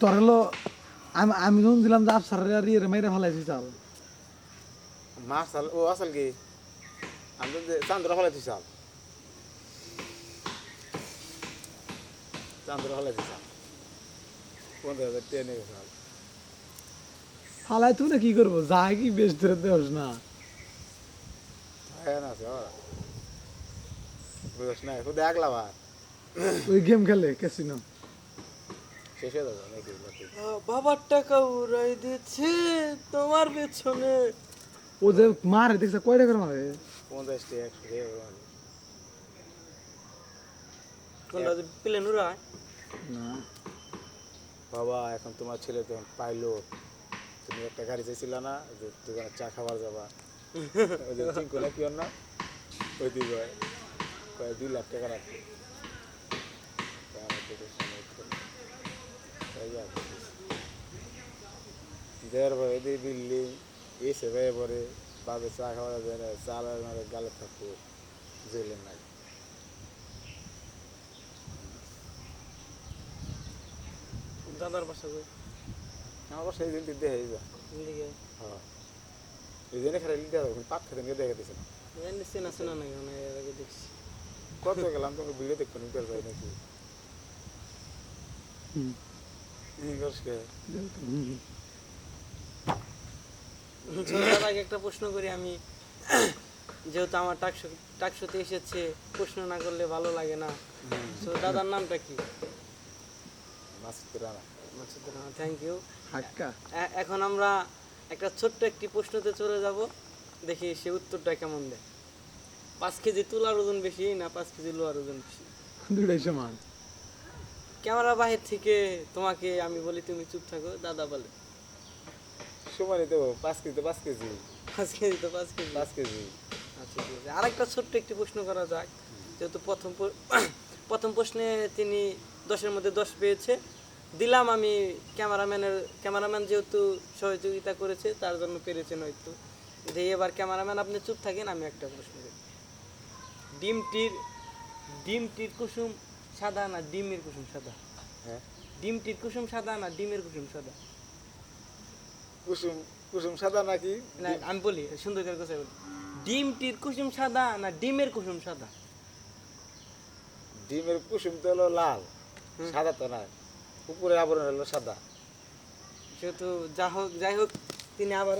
তোর হলো আমি আমি যখন দিলাম যে আফসার আর ইয়ে মাইরে ফেলাইছি চাল মাছ চাল ও আসল কি আমি তো চান্দরা ফেলাইছি চাল চান্দরা ফেলাইছি চাল পনেরো হাজার টেনে চাল ফালাই তুই না কি করব যাই কি বেশ ধরে দেওস না না বুঝছ না একলা ভাত ওই গেম খেলে ক্যাসিনো বাবার টাকা উড়াই দিচ্ছে তোমার পেছনে। ও যে মারে দেখছে কয় টাকার মারে? পঞ্চাশ টাকা টাকা প্লেন উড়ায়? না। বাবা এখন তোমার ছেলে তখন পাইলো। তুমি একটা গাড়ি চাইছিল না যে দোকানে চা খাবার যাবা। ওই যে চিঙ্কু না কি না ওই কয় দুই লাখ টাকা রাখবে তা আমার তো বেশি নেই তো। তাই যা করতেছি। দেড় পরে এদিকে বিল্ডিং এসে ভাই পরে বাবে চা খাওয়া যায় না চাল আর গালে থাকব জেলের নাই দাদার বাসা কই আমার সেই দিন দিতে হয়ে যায় এদিকে হ্যাঁ। এই জন্য খালি লিখতে হবে পাক খেতে নিয়ে দেখে দিয়েছে চেনা চেনা নাকি মানে এর আগে দেখছি। কত গেলাম তোমাকে ভিডিও দেখতে নিতে পারি নাকি? হুম। ইংলিশকে হুম। তার আগে একটা প্রশ্ন করি আমি। যেহেতু আমার টাকশো টাকশোতে এসেছে প্রশ্ন না করলে ভালো লাগে না। তো দাদার নামটা কি? থ্যাংক ইউ এখন আমরা একটা ছোট্ট একটি প্রশ্নতে চলে যাব। দেখি সে উত্তরটা কেমন দেয়। পাঁচ কেজি তুলার ওজন বেশি না পাঁচ কেজি লোহার ওজন বেশি? দুটাই সমান। ক্যামেরা বাহির থেকে তোমাকে আমি বলি তুমি চুপ থাকো দাদা বলে। সমানই তো পাঁচ কেজি তো পাঁচ কেজি। পাঁচ কেজি তো পাঁচ কেজি। পাঁচ কেজি। আচ্ছা ঠিক আছে। আরেকটা ছোট্ট একটি প্রশ্ন করা যাক। যেহেতু প্রথম প্রথম প্রশ্নে তিনি দশের মধ্যে দশ পেয়েছে। দিলাম আমি ক্যামেরাম্যানের ক্যামেরাম্যান যেহেতু সহযোগিতা করেছে তার জন্য পেরেছেন হয়তো যে এবার ক্যামেরাম্যান আপনি চুপ থাকেন আমি একটা প্রশ্ন করি। ডিমটির ডিমটির কুসুম সাদা না ডিমের কুসুম সাদা? হ্যাঁ। ডিমটির কুসুম সাদা না ডিমের কুসুম সাদা? কুসুম কুসুম সাদা নাকি? না আমি বলি সুন্দর করে কথা বলি। ডিমটির কুসুম সাদা না ডিমের কুসুম সাদা? ডিমের কুসুম তো হলো লাল। সাদা তো না উপরে আবরণ হলো সাদা। যেহেতু যা হোক যাই হোক তিনি আবার